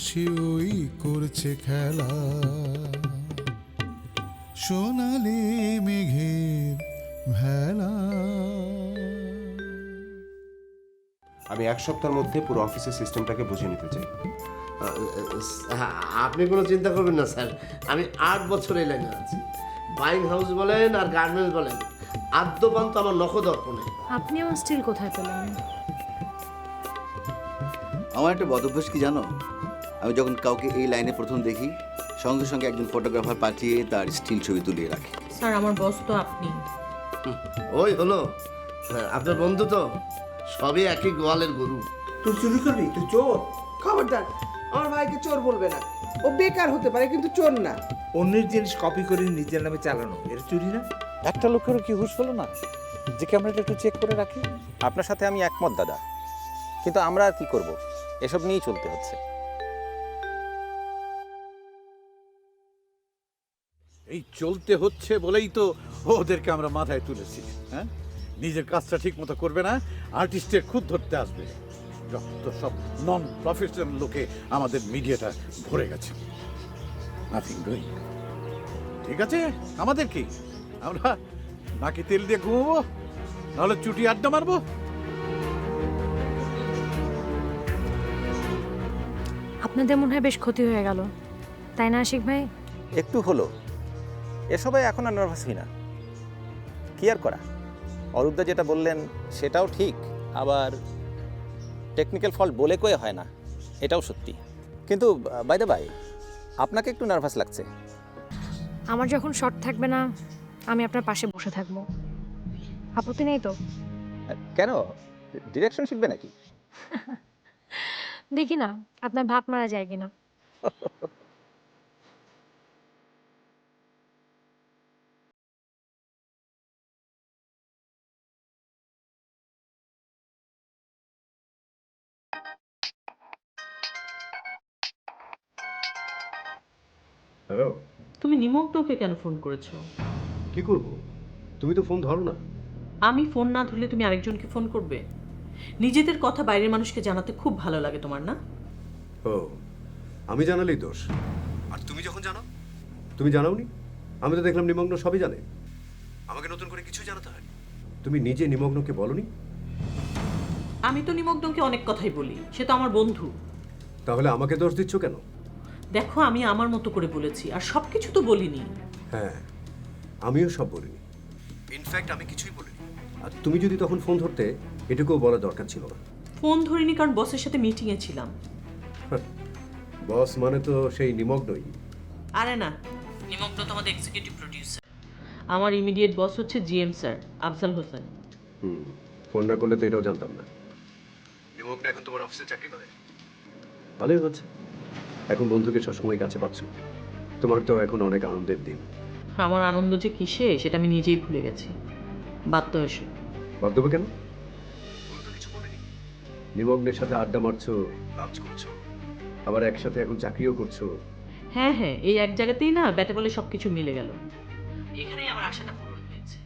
আকাশে ওই করছে খেলা। সোনালি মেঘের ভেলা। আমি এক সপ্তাহের মধ্যে পুরো অফিসের সিস্টেমটাকে বুঝে নিতে চাই। হ্যাঁ, আপনি কোনো চিন্তা করবেন না স্যার। আমি আট বছর এই লাইনে আছি। বাইং হাউস বলেন আর গার্মেন্টস বলেন। আদ্যপান্ত আমার নখদর্পণে আপনি আমার স্টিল কোথায় পেলেন? আমার একটা বদভ্যাস কি জানো? আমি যখন কাউকে এই লাইনে প্রথম দেখি সঙ্গে সঙ্গে একজন ফটোগ্রাফার পাঠিয়ে তার স্টিল ছবি তুলিয়ে রাখি। স্যার আমার বস তো আপনি। ওই হলো। হ্যাঁ, আপনার বন্ধু তো। সবই একই গোয়ালের গরু। তুই চুরি করবি? তুই চোর? খবরদার আমার ভাইকে চোর বলবে না। ও বেকার হতে পারে কিন্তু চোর না। অন্যের জিনিস কপি করে নিজের নামে চালানো এটা চুরি না? একটা লোকেরও কি হুঁশ হলো না? যে ক্যামেরাটা একটু চেক করে রাখি। আপনার সাথে আমি একমত দাদা। কিন্তু আমরা আর কি করব? এসব নিয়েই চলতে হচ্ছে। এই চলতে হচ্ছে বলেই তো ওদেরকে আমরা মাথায় তুলেছি হ্যাঁ? নিজের কাজটা ঠিক মতো করবে না আর্টিস্টের খুদ ধরতে আসবে। যত সব নন প্রফেশনাল লোকে আমাদের মিডিয়াটা ভরে গেছে। নাথিং ডুইং ঠিক আছে? আমাদের কি? আমরা নাকি তেল দিয়ে ঘুমাবো নাহলে চুটি আড্ডা মারবো? আপনাদের মনে হয় বেশ ক্ষতি হয়ে গেল। তাই না আশিক ভাই? একটু হলো। এসবে এখন আর নার্ভাস হই না। কি আর করা? অরূপদা যেটা বললেন সেটাও ঠিক আবার টেকনিক্যাল ফল্ট বলে কয়ে হয় না এটাও সত্যি। কিন্তু বাই দ্য বাই আপনাকে একটু নার্ভাস লাগছে। আমার যখন শর্ট থাকবে না আমি আপনার পাশে বসে থাকব। আপত্তি নেই তো? কেন? ডিরেকশন শিখবে নাকি? দেখি না আপনার ভাত মারা যায় কিনা। নিমগ্নকে কেন ফোন করেছ? কি করব? তুমি তো ফোন ধরো না। আমি ফোন না ধরলে তুমি আরেকজনকে ফোন করবে? নিজেদের কথা বাইরের মানুষকে জানাতে খুব ভালো লাগে তোমার না? ও আমি জানালেই দোষ। আর তুমি যখন জানো? তুমি জানাওনি? আমি তো দেখলাম নিমগ্ন সবই জানে। আমাকে নতুন করে কিছু জানাতে হয় তুমি নিজে নিমগ্নকে বলনি? আমি তো নিমগ্নকে অনেক কথাই বলি সে তো আমার বন্ধু। তাহলে আমাকে দোষ দিচ্ছ কেন? দেখো আমি আমার মতো করে বলেছি আর সব কিছু তো বলিনি। হ্যাঁ আমিও সব বলিনি। ইনফ্যাক্ট আমি কিছুই বলিনি। আর তুমি যদি তখন ফোন ধরতে এটুকুও বলা দরকার ছিল না। ফোন ধরিনি কারণ বসের সাথে মিটিংয়ে ছিলাম। বস মানে তো সেই নিমগ্নই আরে না নিমগ্ন তো আমাদের এক্সিকিউটিভ প্রডিউসার আমার ইমিডিয়েট বস হচ্ছে জিএম স্যার আফজাল হোসেন। হুম ফোন না করলে তো এটাও জানতাম না। নিমগ্ন এখন তোমার অফিসে চাকরি করে? ভালোই হচ্ছে। এখন বন্ধুকে সবসময় কাছে পাচ্ছ। তোমার তো এখন অনেক আনন্দের দিন। আমার আনন্দ যে কিসে সেটা আমি নিজেই ভুলে গেছি। বাধ্য এসে বান্ধব কেন? নিমগ্নের সাথে আড্ডা মারছো লাঞ্চ করছ। আবার একসাথে এখন চাকরিও করছ। হ্যাঁ হ্যাঁ এই এক জায়গাতেই না ব্যাটে বলে সব কিছু মিলে গেল। এখানেই আমার আশাটা পূরণ হয়েছে।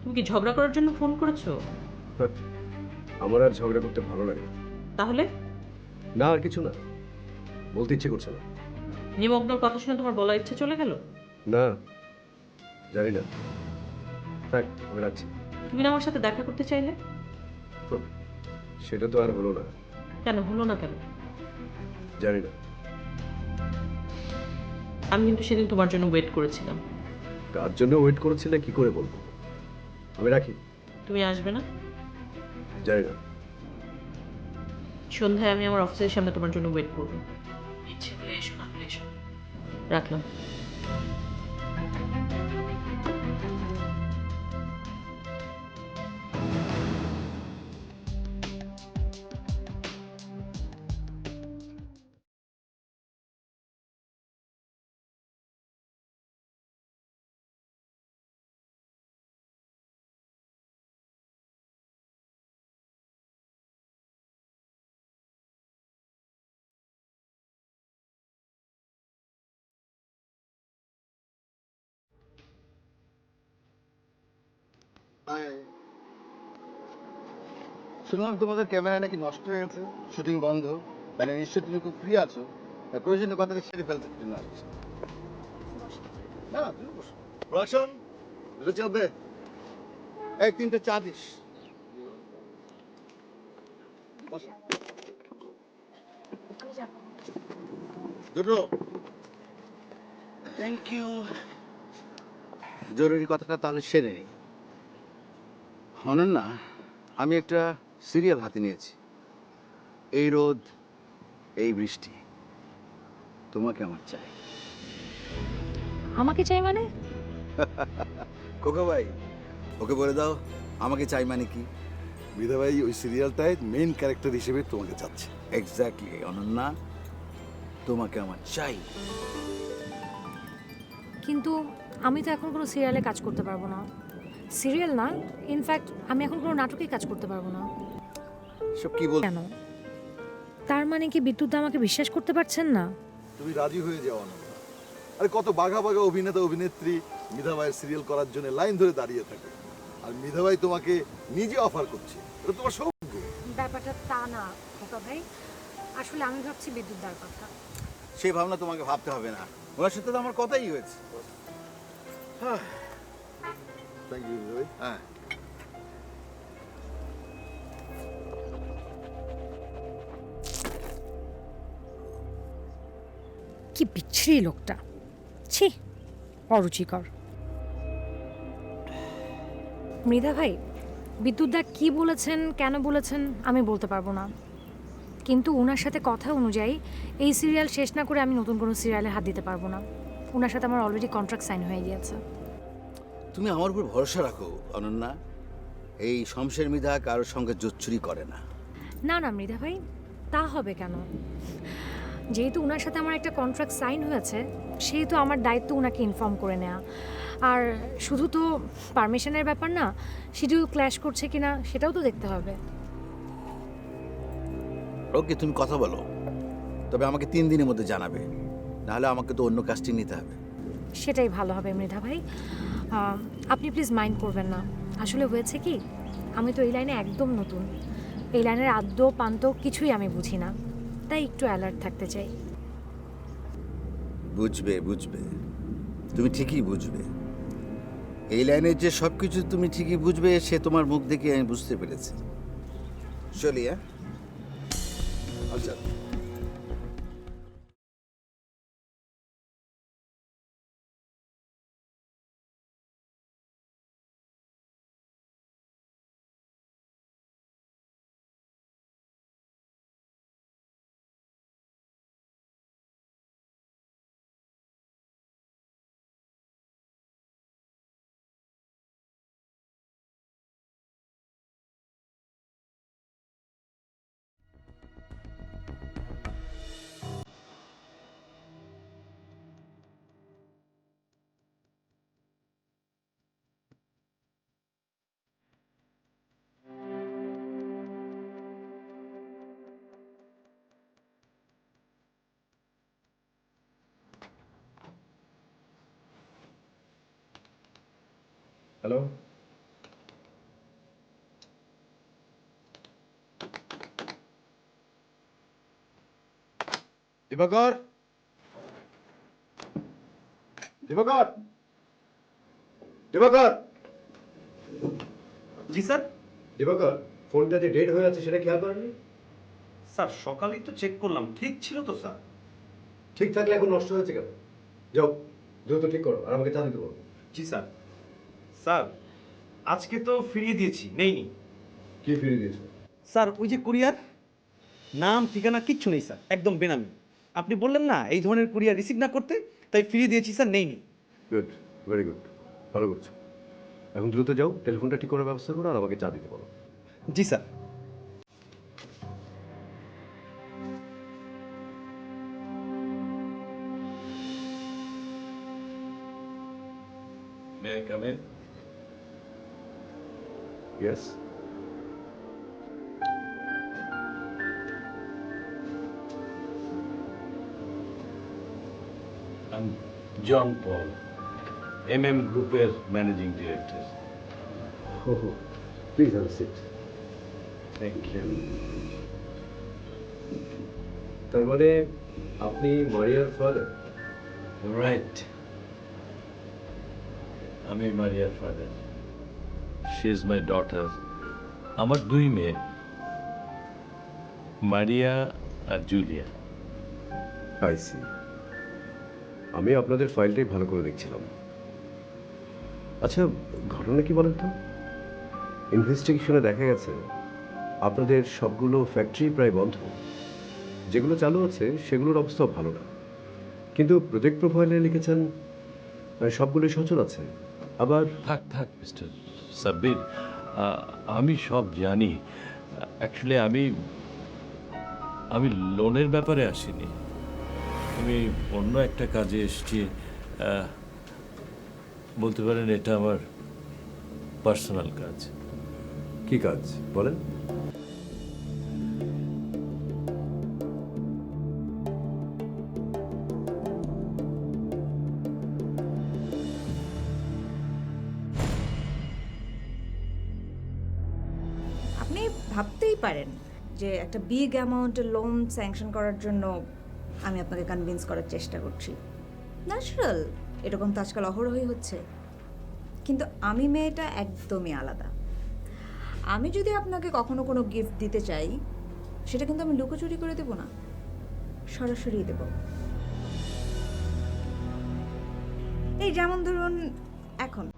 তুমি কি ঝগড়া করার জন্য ফোন করেছ? আমার আর ঝগড়া করতে ভালো লাগে তাহলে? না আর কিছু না। বলতে ইচ্ছে করছে না। নিমগ্নর কথা শুনে তোমার বলার ইচ্ছে চলে গেল? না জানি না। থাক আমি রাখছি। তুমি না আমার সাথে দেখা করতে চাইলে? সেটা তো আর হলো না। কেন হলো না কেন? জানি না। আমি কিন্তু সেদিন তোমার জন্য ওয়েট করেছিলাম। তার জন্য ওয়েট করেছিলে কি করে বলব? আমি রাখি। তুমি আসবে না? জানি না। সন্ধ্যায় আমি আমার অফিসের সামনে তোমার জন্য ওয়েট করব। রাখলাম। শুনলাম তোমাদের ক্যামেরা নাকি নষ্ট হয়ে গেছে শুটিং বন্ধ। মানে নিশ্চয়ই তুমি খুব ফ্রি আছো। প্রয়োজনীয় কথাটা সেরে ফেলতে না। না, তুমি বসো। প্রোডাকশন দুটো চলবে এক তিনটে চা দিস। দুটো। থ্যাংক ইউ জরুরি কথাটা তাহলে সেরে নিই না আমি একটা সিরিয়াল হাতে নিয়েছি। এই রোদ এই বৃষ্টি তোমাকে আমার চাই। আমাকে চাই মানে? কোকা ভাই ওকে বলে দাও আমাকে চাই মানে কি? বিধা ভাই ওই সিরিয়ালটায় মেইন ক্যারেক্টার হিসেবে তোমাকে চাচ্ছে। এক্স্যাক্টলি অনন্যা তোমাকে আমার চাই। কিন্তু আমি তো এখন কোনো সিরিয়ালে কাজ করতে পারব না। সিরিয়াল না? ইনফ্যাক্ট আমি এখন কোনো নাটকেই কাজ করতে পারব না। সব কি বল কেন? তার মানে কি বিদ্যুৎ আমাকে বিশ্বাস করতে পারছেন না? তুমি রাজি হয়ে যাও না। আরে কত বাঘা বাঘা অভিনেতা অভিনেত্রী মিধা ভাইয়ের সিরিয়াল করার জন্য লাইন ধরে দাঁড়িয়ে থাকে। আর মিধাবাই তোমাকে নিজে অফার করছে। এটা তোমার সৌভাগ্য। ব্যাপারটা তা না খোকা ভাই। আসলে আমি ভাবছি বিদ্যুৎ দার কথা। সেই ভাবনা তোমাকে ভাবতে হবে না। ওনার সাথে তো আমার কথাই হয়েছে। থ্যাংক ইউ ভাই হ্যাঁ কি বিচ্ছিরি লোকটা। ছি অরুচিকর। মৃধা ভাই বিদ্যুৎদা কি বলেছেন কেন বলেছেন আমি বলতে পারব না। কিন্তু ওনার সাথে কথা অনুযায়ী এই সিরিয়াল শেষ না করে আমি নতুন কোনো সিরিয়ালে হাত দিতে পারব না। ওনার সাথে আমার অলরেডি কন্ট্রাক্ট সাইন হয়ে গিয়েছে। তুমি আমার উপর ভরসা রাখো অনন্যা। এই শমশের মিধা কারোর সঙ্গে জোচ্চুরি করে না। না না মৃধা ভাই তা হবে কেন? যেহেতু ওনার সাথে আমার একটা কন্ট্রাক্ট সাইন হয়েছে সেহেতু আমার দায়িত্ব ওনাকে ইনফর্ম করে নেওয়া আর শুধু তো পারমিশনের ব্যাপার না শিডিউল ক্ল্যাশ করছে কিনা সেটাও তো দেখতে হবে। ওকে তুমি কথা বলো। তবে আমাকে তিন দিনের মধ্যে জানাবে। নাহলে আমাকে তো অন্য কাস্টিং নিতে হবে। সেটাই ভালো হবে মৃধা ভাই। আপনি প্লিজ মাইন্ড করবেন না। আসলে হয়েছে কি, আমি তো এই লাইনে একদম নতুন। এই লাইনের আদ্য, পান্ত কিছুই আমি বুঝি না। তাই একটু অ্যালার্ট থাকতে চাই। বুঝবে বুঝবে। তুমি ঠিকই বুঝবে। এই লাইনের যে সব কিছু তুমি ঠিকই বুঝবে, সে তোমার মুখ দেখে আমি বুঝতে পেরেছি। চলি হ্যাঁ? আচ্ছা। হ্যালো দিবাকর দিবাকর দিবাকর জি স্যার। দিবাকর ফোনটা যে ডেট হয়ে আছে সেটা খেয়াল করেননি? স্যার সকালেই তো চেক করলাম। ঠিক ছিল তো স্যার। ঠিক থাকলে এখন নষ্ট হয়েছে কেন? যাও দ্রুত ঠিক করো আর আমাকে চা দিতে জি স্যার। স্যার আজকে তো ফিরিয়ে দিয়েছি নেইনি। কি ফিরিয়ে দিয়েছ? স্যার ওই যে কুরিয়ার নাম ঠিকানা কিচ্ছু নেই স্যার একদম বেনামি। আপনি বললেন না এই ধরনের কুরিয়ার রিসিভ না করতে তাই ফিরিয়ে দিয়েছি স্যার নেইনি। গুড ভেরি গুড ভালো করছ। এখন দ্রুত যাও টেলিফোনটা ঠিক করার ব্যবস্থা করো আর আমাকে চা দিতে বলো। জি sir. May I come in? Yes. I'm John Paul, MM গ্রুপের managing director please have seat thank you তার মানে আপনি মারিয়ার ফাদার রাইট আমি মারিয়ার father she is my daughter আমার দুই মেয়ে মারিয়া আর জুলিয়া। আই সি আমি আপনাদের ফাইলটাই ভালো করে দেখছিলাম। আচ্ছা ঘটনা কি বলেন তো? ইনভেস্টিগেশনে দেখা গেছে আপনাদের সবগুলো ফ্যাক্টরি প্রায় বন্ধ। যেগুলো চালু আছে সেগুলোর অবস্থাও ভালো না। কিন্তু প্রজেক্ট প্রোফাইলে লিখেছেন সবগুলোই সচল আছে। আবার থাক থাক মিস্টার সাব্বির আমি সব জানি। অ্যাকচুয়ালি আমি আমি লোনের ব্যাপারে আসিনি। আমি অন্য একটা কাজে এসেছি। বলতে পারেন এটা আমার পার্সোনাল কাজ। কি কাজ? বলেন। যে একটা বিগ অ্যামাউন্টের লোন স্যাংশন করার জন্য আমি আপনাকে কনভিন্স করার চেষ্টা করছি। ন্যাচারাল এরকম তো আজকাল অহরহই হচ্ছে। কিন্তু আমি মেয়েটা একদমই আলাদা। আমি যদি আপনাকে কখনো কোনো গিফট দিতে চাই, সেটা কিন্তু আমি লুকোচুরি করে দেবো না। সরাসরি দেব। এই যেমন ধরুন, এখন।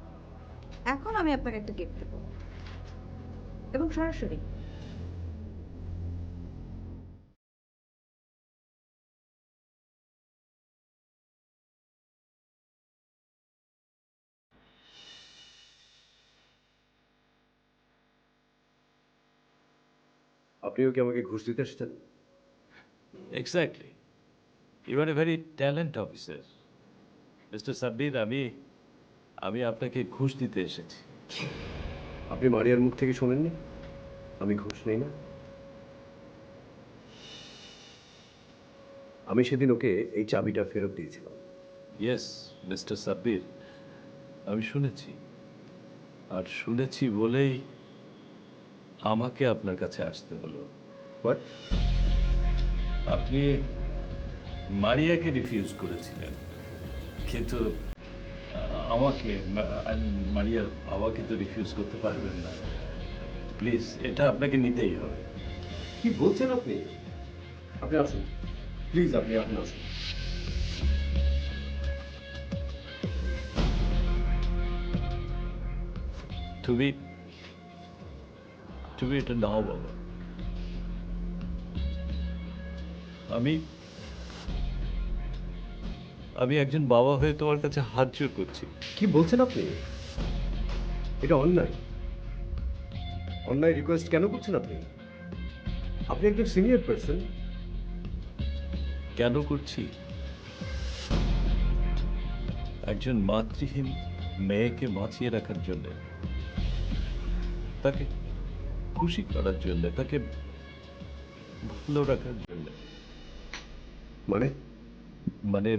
এখন আমি আপনাকে একটা গিফট দেবো। এবং সরাসরি। আপনিও কি আমাকে ঘুষ দিতে এসেছেন exactly you are a very talent officer mister Sabbir আমি আমি আপনাকে ঘুষ দিতে এসেছি। আপনি মারিয়ার মুখ থেকে শোনেননি? আমি ঘুষ নেই না? আমি সেদিন ওকে এই চাবিটা ফেরত দিয়েছিলাম। ইয়েস মিস্টার সাব্বির আমি শুনেছি। আর শুনেছি বলেই আমাকে আপনার কাছে আসতে হলো। হোয়াট আপনি মারিয়াকে রিফিউজ করেছিলেন। কিন্তু আমাকে মারিয়ার বাবাকে তো রিফিউজ করতে পারবেন না। প্লিজ এটা আপনাকে নিতেই হবে। কি বলছেন আপনি? আপনি আসুন। প্লিজ আপনি আপনি আসুন। তুমি তুমি এটা নাও বাবা আমি আমি একজন বাবা হয়ে তোমার কাছে হাত জোর করছি কি বলছেন আপনি এটা অন্যায় অন্যায় রিকোয়েস্ট কেন করছেন আপনি আপনি একজন সিনিয়র পার্সন কেন করছি একজন মাতৃহীন মেয়েকে বাঁচিয়ে রাখার জন্য তাকে খুশি করার জন্য তাকে ভালো রাখার জন্য। মানে? মানে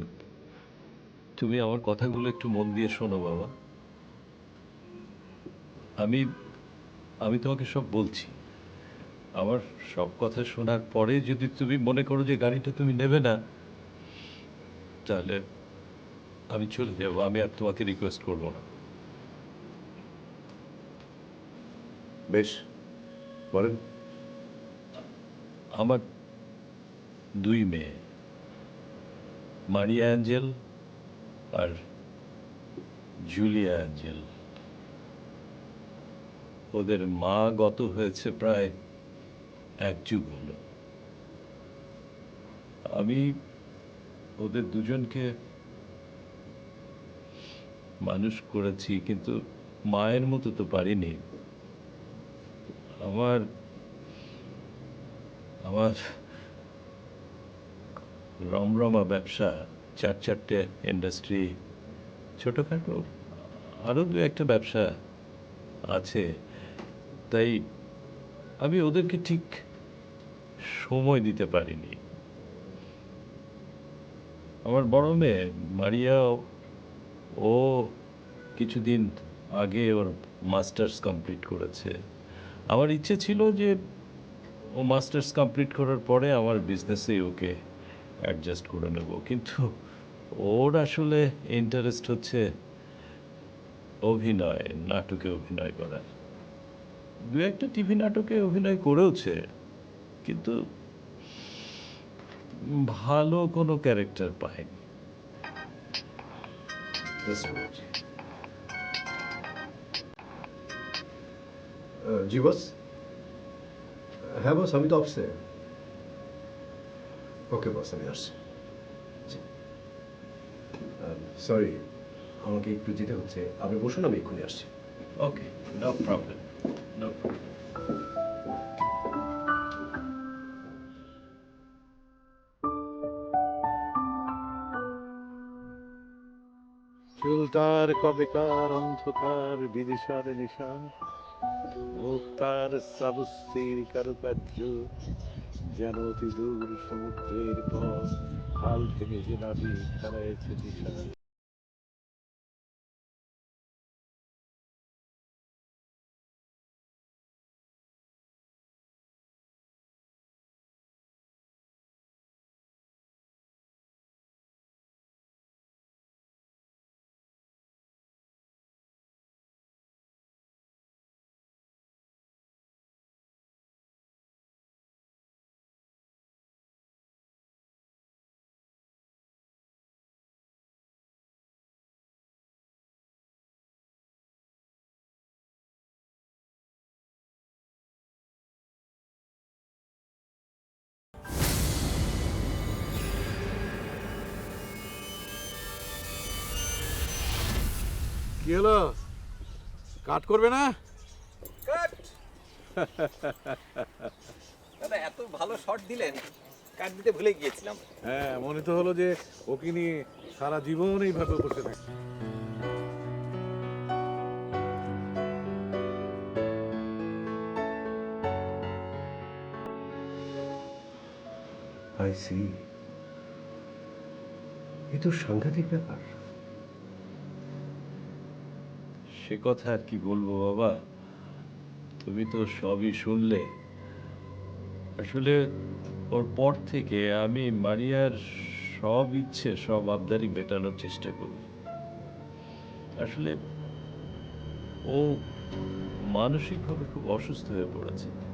তুমি আমার কথাগুলো একটু মন দিয়ে শোনো বাবা। আমি আমি তোমাকে সব বলছি। আমার সব কথা শোনার পরে যদি তুমি মনে করো যে গাড়িটা তুমি নেবে না তাহলে আমি চলে যাব। আমি আর তোমাকে রিকোয়েস্ট করব না। বেশ। বলেন আমার দুই মেয়ে মারিয়া অ্যাঞ্জেল আর জুলিয়া অ্যাঞ্জেল। ওদের মা গত হয়েছে প্রায় এক যুগ হলো। আমি ওদের দুজনকে মানুষ করেছি, কিন্তু মায়ের মতো তো পারিনি। আমার আমার রমরমা ব্যবসা, চার চারটে ইন্ডাস্ট্রি ছোটোখাটো আরও দু একটা ব্যবসা আছে। তাই আমি ওদেরকে ঠিক সময় দিতে পারিনি। আমার বড় মেয়ে মারিয়া ও কিছুদিন আগে ওর মাস্টার্স কমপ্লিট করেছে। আমার ইচ্ছে ছিল যে ও মাস্টার্স কমপ্লিট করার পরে আমার বিজনেসে ওকে অ্যাডজাস্ট করে নেব। কিন্তু ওর আসলে ইন্টারেস্ট হচ্ছে অভিনয়, নাটকে অভিনয় করার। দু একটা টিভি নাটকে অভিনয় করেওছে, কিন্তু ভালো কোনো ক্যারেক্টার পায়নি। জি বস হ্যাঁ বস আমি তো অফিসে ওকে বস আমি আসছি সরি আমাকে একটু যেতে হচ্ছে। আপনি বসুন আমি এক্ষুনি আসছি। Okay no problem no problem চুলতার কবেকার অন্ধকার বিদিশার নিশান। মুক্তার সাবুস্তির কারুকার্য যেন অতি দূর সমুদ্রের পর হাল থেকে যে নাবি হারাইছে দিশা। কি হলো? কাট করবে না? দাদা এত ভালো শট দিলেন কাট দিতে ভুলে গিয়েছিলাম। হ্যাঁ মনে তো হলো যে ওকে নিয়ে সারা জীবন এইভাবে বসে থাকে আই সি এ তো সাংঘাতিক ব্যাপার। সে কথা আর কি বলব বাবা? তুমি তো সবই শুনলে। আসলে ওর পর থেকে আমি মারিয়ার সব ইচ্ছে, সব আবদারি মেটানোর চেষ্টা করি। আসলে ও মানসিকভাবে খুব অসুস্থ হয়ে পড়েছে।